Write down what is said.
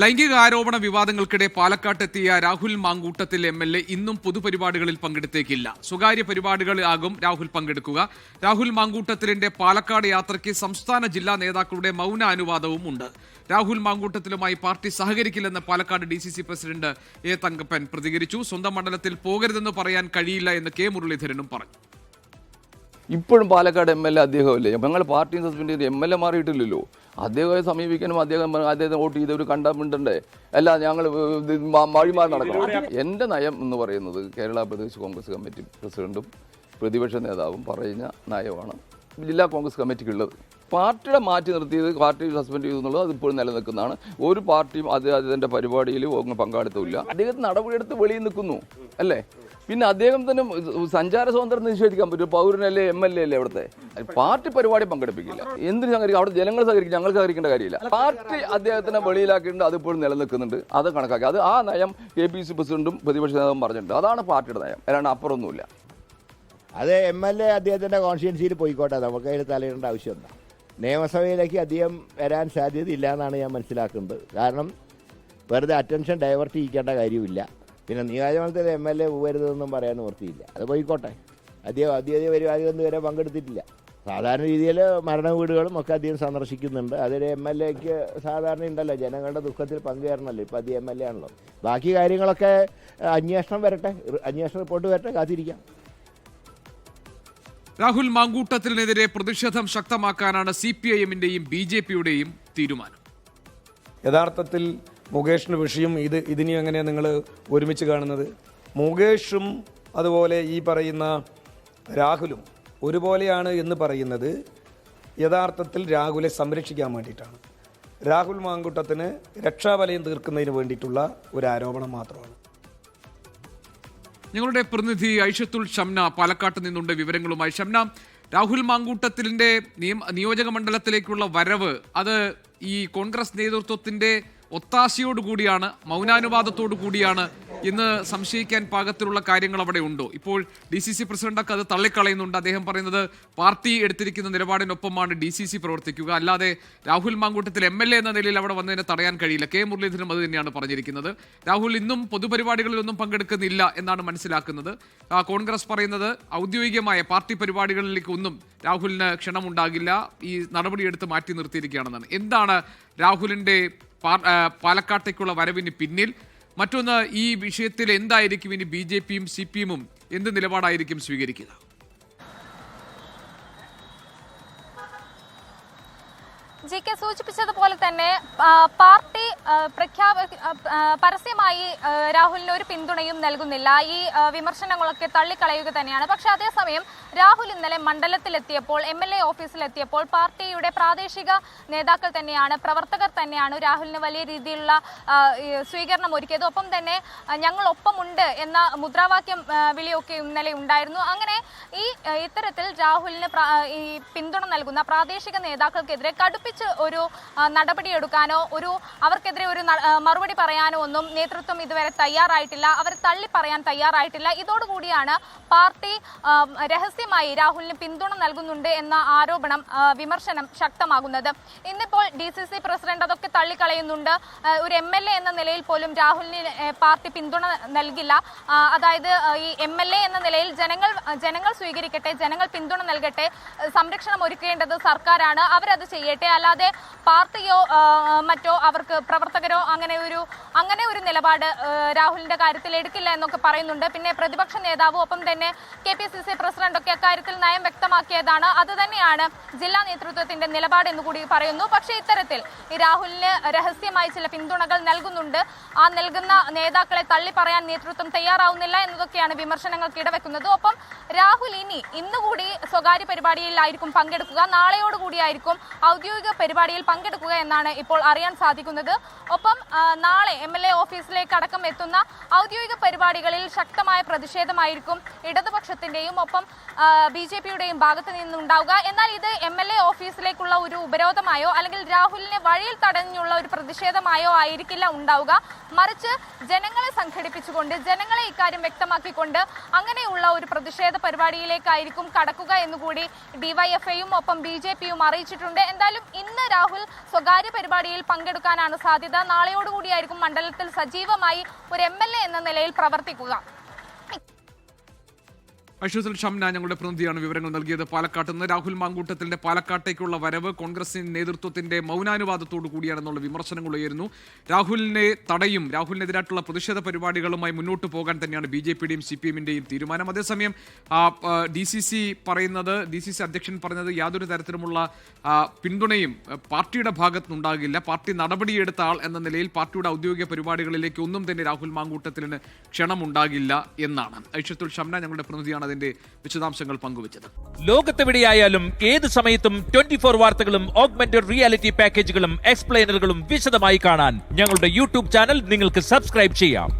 ലൈംഗിക ആരോപണ വിവാദങ്ങൾക്കിടെ പാലക്കാട്ടെത്തിയ Rahul Mankoottathil M L A ഇന്നും പൊതുപരിപാടികളിൽ പങ്കെടുത്തേക്കില്ല. സ്വകാര്യ പരിപാടികളിലാകും രാഹുൽ പങ്കെടുക്കുക. രാഹുൽ മാങ്കൂട്ടത്തിലിന്റെ പാലക്കാട് യാത്രയ്ക്ക് സംസ്ഥാന ജില്ലാ നേതാക്കളുടെ മൗന അനുവാദവും ഉണ്ട്. രാഹുൽ മാങ്കൂട്ടത്തിലുമായി party സഹകരിക്കില്ലെന്ന് Palakkad D C C president A Thankappan പ്രതികരിച്ചു. സ്വന്തം മണ്ഡലത്തിൽ പോകരുതെന്ന് പറയാൻ കഴിയില്ല എന്ന് കെ മുരളീധരനും പറഞ്ഞു. ഇപ്പോഴും പാലക്കാട് എം എൽ എ അദ്ദേഹമല്ലേ ഞങ്ങൾ പാർട്ടി സസ്പെൻഡ് ചെയ്ത് എം എൽ എ മാറിയിട്ടില്ലല്ലോ. അദ്ദേഹത്തെ സമീപിക്കാനും അദ്ദേഹം അദ്ദേഹത്തെ വോട്ട് ചെയ്തവർ കണ്ടമിണ്ടണ്ടേ അല്ല ഞങ്ങൾ വഴിമാറി നടക്കണം. എന്റെ നയം എന്ന് പറയുന്നത് കേരള പ്രദേശ് കോൺഗ്രസ് കമ്മിറ്റി പ്രസിഡന്റും പ്രതിപക്ഷ നേതാവും പറയുന്ന നയമാണ്. ജില്ലാ കോൺഗ്രസ് കമ്മിറ്റിക്കുള്ളത്. പാർട്ടിയുടെ മാറ്റി നിർത്തിയത് പാർട്ടി സസ്പെൻഡ് ചെയ്തു എന്നുള്ളത് അത് ഇപ്പോഴും നിലനിൽക്കുന്നതാണ്. ഒരു പാർട്ടിയും അത് അതിന്റെ പരിപാടിയിൽ പങ്കാളിത്തമില്ല അദ്ദേഹത്തിന് നടപടിയെടുത്ത് വെളിയിൽ നിൽക്കുന്നു. അല്ലേ? പിന്നെ അദ്ദേഹം തന്നെ സഞ്ചാര സ്വാതന്ത്ര്യം നിഷേധിക്കാൻ പറ്റും. പൗരനല്ലേ എം എൽ എ അല്ലേ അവിടുത്തെ? പാർട്ടി പരിപാടി പങ്കെടുപ്പിക്കില്ല. എന്തിനു സഹകരിക്കും അവിടെ ജനങ്ങൾ സഹകരിക്കും ഞങ്ങൾ സഹകരിക്കേണ്ട കാര്യമില്ല. പാർട്ടി അദ്ദേഹത്തിനെ വെളിയിലാക്കിയിട്ടുണ്ട് അതിപ്പോഴും നിലനിൽക്കുന്നുണ്ട്. അത് കണക്കാക്കി. അത് ആ നയം കെ പി സി പ്രസിഡന്റും പ്രതിപക്ഷ നേതാവും പറഞ്ഞിട്ടുണ്ട്. അതാണ് പാർട്ടിയുടെ നയം. അല്ലാണ്ട് അപ്പുറമൊന്നുമില്ല. അത് എം എൽ എ അദ്ദേഹത്തിന്റെ കോൺസ്റ്റിറ്റ്യൻസിയിൽ പോയിക്കോട്ടെ. നമുക്ക് അതിൽ തലയിടേണ്ട ആവശ്യമുണ്ട് നിയമസഭയിലേക്ക് അധികം വരാൻ സാധ്യതയില്ല എന്നാണ് ഞാൻ മനസ്സിലാക്കുന്നത്. കാരണം വെറുതെ അറ്റൻഷൻ ഡൈവേർട്ട് ചെയ്യിക്കേണ്ട കാര്യമില്ല. പിന്നെ നിയോജകമണ്ഡലത്തിൽ എം എൽ എ പോകരുതെന്നും പറയാൻ നിവൃത്തിയില്ല അത് പോയിക്കോട്ടെ. അധികം അധികം പരിപാടികളൊന്നും വരെ പങ്കെടുത്തിട്ടില്ല. സാധാരണ രീതിയിൽ മരണ വീടുകളും ഒക്കെ അധികം സന്ദർശിക്കുന്നുണ്ട്. അതൊരു എം എൽ എക്ക് സാധാരണ ഉണ്ടല്ലോ. ജനങ്ങളുടെ ദുഃഖത്തിൽ പങ്കുചേരണമല്ലോ? ഇപ്പം അധികം എം എൽ എ ആണല്ലോ. ബാക്കി കാര്യങ്ങളൊക്കെ അന്വേഷണം വരട്ടെ. അന്വേഷണ റിപ്പോർട്ട് വരട്ടെ. കാത്തിരിക്കാം. രാഹുൽ മാങ്കൂട്ടത്തിനെതിരെ പ്രതിഷേധം ശക്തമാക്കാനാണ് സി പി ഐ എമ്മിന്റെയും ബി ജെ പിയുടെയും തീരുമാനം. യഥാർത്ഥത്തിൽ മുകേഷിന്റെ വിഷയം ഇത് ഇതിനെ എങ്ങനെയാണ് നിങ്ങൾ ഒരുമിച്ച് കാണുന്നത്? മുകേഷും അതുപോലെ ഈ പറയുന്ന രാഹുലും ഒരുപോലെയാണ് എന്ന് പറയുന്നത് യഥാർത്ഥത്തിൽ രാഹുലെ സംരക്ഷിക്കാൻ വേണ്ടിയിട്ടാണ്. രാഹുൽ മാങ്കുട്ടത്തിന് രക്ഷാവലയം തീർക്കുന്നതിന് വേണ്ടിയിട്ടുള്ള ഒരു ആരോപണം മാത്രമാണ്. ഞങ്ങളുടെ പ്രതിനിധി ഐഷത്തുൽ ഷംന പാലക്കാട്ട് നിന്നുണ്ട് വിവരങ്ങളുമായി. ഷംന രാഹുൽ മാങ്കൂട്ടത്തിന്റെ നിയമ നിയോജക മണ്ഡലത്തിലേക്കുള്ള വരവ് അത് ഈ കോൺഗ്രസ് നേതൃത്വത്തിന്റെ ഒത്താശയോടുകൂടിയാണ് മൗനാനുവാദത്തോടു കൂടിയാണ് ഇന്ന് സംശയിക്കാൻ പാകത്തിലുള്ള കാര്യങ്ങൾ അവിടെ ഉണ്ടോ? ഇപ്പോൾ ഡി സി സി പ്രസിഡന്റൊക്കെ അത് തള്ളിക്കളയുന്നുണ്ട്. അദ്ദേഹം പറയുന്നത് പാർട്ടി എടുത്തിരിക്കുന്ന നിലപാടിനൊപ്പമാണ് ഡി സി സി പ്രവർത്തിക്കുക. അല്ലാതെ Rahul Mankoottathil M L A എന്ന നിലയിൽ അവിടെ വന്നതിനെ തടയാൻ കഴിയില്ല. കെ മുരളീധരനും അത് തന്നെയാണ് പറഞ്ഞിരിക്കുന്നത്. രാഹുൽ ഇന്നും പൊതുപരിപാടികളിലൊന്നും പങ്കെടുക്കുന്നില്ല എന്നാണ് മനസ്സിലാക്കുന്നത്. കോൺഗ്രസ് പറയുന്നത് ഔദ്യോഗികമായ പാർട്ടി പരിപാടികളിലേക്ക് ഒന്നും രാഹുലിന് ക്ഷണമുണ്ടാകില്ല. ഈ നടപടിയെടുത്ത് മാറ്റി നിർത്തിയിരിക്കുകയാണെന്നാണ്. എന്താണ് ആ, പാലക്കാട്ടേക്കുള്ള വരവിന് പിന്നിൽ. മറ്റൊന്ന് ഈ വിഷയത്തിൽ എന്തായിരിക്കും ഇനി ബി ജെ പിയും സി പി എമ്മും? എന്ത് നിലപാടായിരിക്കും സ്വീകരിക്കുക? ജി കെ സൂചിപ്പിച്ചതുപോലെ തന്നെ പാർട്ടി പ്രഖ്യാപ പരസ്യമായി രാഹുലിന് ഒരു പിന്തുണയും നൽകുന്നില്ല. ഈ വിമർശനങ്ങളൊക്കെ തള്ളിക്കളയുക തന്നെയാണ്. പക്ഷെ അതേസമയം രാഹുൽ ഇന്നലെ മണ്ഡലത്തിലെത്തിയപ്പോൾ എം എൽ എ ഓഫീസിലെത്തിയപ്പോൾ പാർട്ടിയുടെ പ്രാദേശിക നേതാക്കൾ തന്നെയാണ് പ്രവർത്തകർ തന്നെയാണ് രാഹുലിന് വലിയ രീതിയിലുള്ള സ്വീകരണം ഒരുക്കിയത്. ഒപ്പം തന്നെ ഞങ്ങൾ ഒപ്പമുണ്ട് എന്ന മുദ്രാവാക്യം വിളിയൊക്കെ ഇന്നലെ ഉണ്ടായിരുന്നു. അങ്ങനെ ഈ ഇത്തരത്തിൽ രാഹുലിന് ഈ പിന്തുണ നൽകുന്ന പ്രാദേശിക നേതാക്കൾക്കെതിരെ കടുപ്പിച്ച് ഒരു നടപടിയെടുക്കാനോ ഒരു അവർക്കെതിരെ ഒരു മറുപടി പറയാനോ ഒന്നും നേതൃത്വം ഇതുവരെ തയ്യാറായിട്ടില്ല. അവർ തള്ളി പറയാൻ തയ്യാറായിട്ടില്ല. ഇതോടുകൂടിയാണ് പാർട്ടി ആ, രഹസ്യമായി രാഹുലിന് പിന്തുണ നൽകുന്നുണ്ട് എന്ന ആരോപണം വിമർശനം ശക്തമാകുന്നത്. ഇന്നിപ്പോൾ ഡി സി സി പ്രസിഡന്റ് അതൊക്കെ തള്ളിക്കളയുന്നുണ്ട്. ഒരു എം എൽ എ എന്ന നിലയിൽ പോലും രാഹുലിന് പാർട്ടി പിന്തുണ നൽകില്ല. അതായത് ഈ എം എൽ എ എന്ന നിലയിൽ ജനങ്ങൾ ജനങ്ങൾ സ്വീകരിക്കട്ടെ ജനങ്ങൾ പിന്തുണ നൽകട്ടെ സംരക്ഷണം ഒരുക്കേണ്ടത് സർക്കാരാണ്. അവരത് ചെയ്യട്ടെ. അല്ലാതെ പാർട്ടിയോ മറ്റോ അവർക്ക് പ്രവർത്തകരോ അങ്ങനെ ഒരു അങ്ങനെ ഒരു നിലപാട് രാഹുലിന്റെ കാര്യത്തിൽ എടുക്കില്ല എന്നൊക്കെ പറയുന്നുണ്ട്. പിന്നെ പ്രതിപക്ഷ നേതാവും ഒപ്പം തന്നെ K P C C president ഒക്കെ അക്കാര്യത്തിൽ നയം വ്യക്തമാക്കിയതാണ്. അത് തന്നെയാണ് ജില്ലാ നേതൃത്വത്തിന്റെ നിലപാട് എന്ന് കൂടി പറയുന്നു. പക്ഷെ ഇത്തരത്തിൽ രാഹുലിന് രഹസ്യമായി ചില പിന്തുണകൾ നൽകുന്നുണ്ട്. ആ നൽകുന്ന നേതാക്കളെ തള്ളി പറയാൻ നേതൃത്വം തയ്യാറാവുന്നില്ല എന്നതൊക്കെയാണ് വിമർശനങ്ങൾക്ക് ഇടവെക്കുന്നത്. ഒപ്പം രാഹുൽ ഇനി ഇന്നുകൂടി സ്വകാര്യ പരിപാടിയിലായിരിക്കും പങ്കെടുക്കുക. നാളെയോടുകൂടിയായിരിക്കും ഔദ്യോഗിക പരിപാടിയിൽ പങ്കെടുക്കുക എന്നാണ് ഇപ്പോൾ അറിയാൻ സാധിക്കുന്നത്. ഒപ്പം നാളെ എം എൽ എ ഓഫീസിലേക്ക് അടക്കം എത്തുന്ന ഔദ്യോഗിക പരിപാടികളിൽ ശക്തമായ പ്രതിഷേധമായിരിക്കും ഇടതുപക്ഷത്തിന്റെയും. ഒപ്പം ബി ജെ പിയുടെയും ഭാഗത്ത് നിന്നുണ്ടാവുക. എന്നാൽ ഇത് എം എൽ എ ഓഫീസിലേക്കുള്ള ഒരു ഉപരോധമായോ അല്ലെങ്കിൽ രാഹുലിനെ വഴിയിൽ തടഞ്ഞുള്ള ഒരു പ്രതിഷേധമായോ ആയിരിക്കില്ല ഉണ്ടാവുക. മറിച്ച് ജനങ്ങളെ സംഘടിപ്പിച്ചുകൊണ്ട് ജനങ്ങളെ ഇക്കാര്യം വ്യക്തമാക്കിക്കൊണ്ട് അങ്ങനെയുള്ള ഒരു പ്രതിഷേധ പരിപാടിയിലേക്കായിരിക്കും കടക്കുക എന്നുകൂടി ഡിവൈഎഫ്ഐയും ഒപ്പം ബി ജെ പിയും അറിയിച്ചിട്ടുണ്ട്. എന്തായാലും ഇന്ന് രാഹുൽ സ്വകാര്യ പരിപാടിയിൽ പങ്കെടുക്കാനാണ് സാധ്യത. നാളെയോടുകൂടിയായിരിക്കും മണ്ഡലത്തിൽ സജീവമായി ഒരു എം എൽ എ എന്ന നിലയിൽ പ്രവർത്തിക്കുക. ഐഷുസൽ ഷംന ഞങ്ങളുടെ പ്രതിനിധിയാണ് വിവരങ്ങൾ നൽകിയത്. പാലക്കാട്ട് നിന്ന് രാഹുൽ മാങ്കൂട്ടത്തിന്റെ പാലക്കാട്ടേക്കുള്ള വരവ് കോൺഗ്രസിന്റെ നേതൃത്വത്തിന്റെ മൗനാനുവാദത്തോടു കൂടിയാണെന്നുള്ള വിമർശനങ്ങൾ ഉയരുന്നു. രാഹുലിനെ തടയും രാഹുലിനെതിരായിട്ടുള്ള പ്രതിഷേധ പരിപാടികളുമായി മുന്നോട്ട് പോകാൻ തന്നെയാണ് ബി ജെ പിയുടെയും സി പി എമ്മിന്റെയും തീരുമാനം. അതേസമയം ഡി സി സി പറയുന്നത് ഡി സി സി അധ്യക്ഷൻ പറഞ്ഞത് യാതൊരു തരത്തിലുമുള്ള പിന്തുണയും പാർട്ടിയുടെ ഭാഗത്തുനിന്നുണ്ടാകില്ല. പാർട്ടി നടപടിയെടുത്ത ആൾ എന്ന നിലയിൽ പാർട്ടിയുടെ ഔദ്യോഗിക പരിപാടികളിലേക്ക് ഒന്നും തന്നെ രാഹുൽ മാങ്കൂട്ടത്തിന് ക്ഷണമുണ്ടാകില്ല എന്നാണ്. ഐഷത്തുൽ ഷംന ഞങ്ങളുടെ പ്രതിനിധിയാണ് അതിന്റെ വിശദാംശങ്ങൾ പങ്കുവച്ചത്. ലോകത്തെവിടെയായാലും ഏത് സമയത്തും ട്വന്റി ഫോർ വാർത്തകളും ഓഗ്മെന്റഡ് റിയാലിറ്റി പാക്കേജുകളും എക്സ്പ്ലെയിനറുകളും വിശദമായി കാണാൻ ഞങ്ങളുടെ യൂട്യൂബ് ചാനൽ നിങ്ങൾക്ക് സബ്സ്ക്രൈബ് ചെയ്യാം.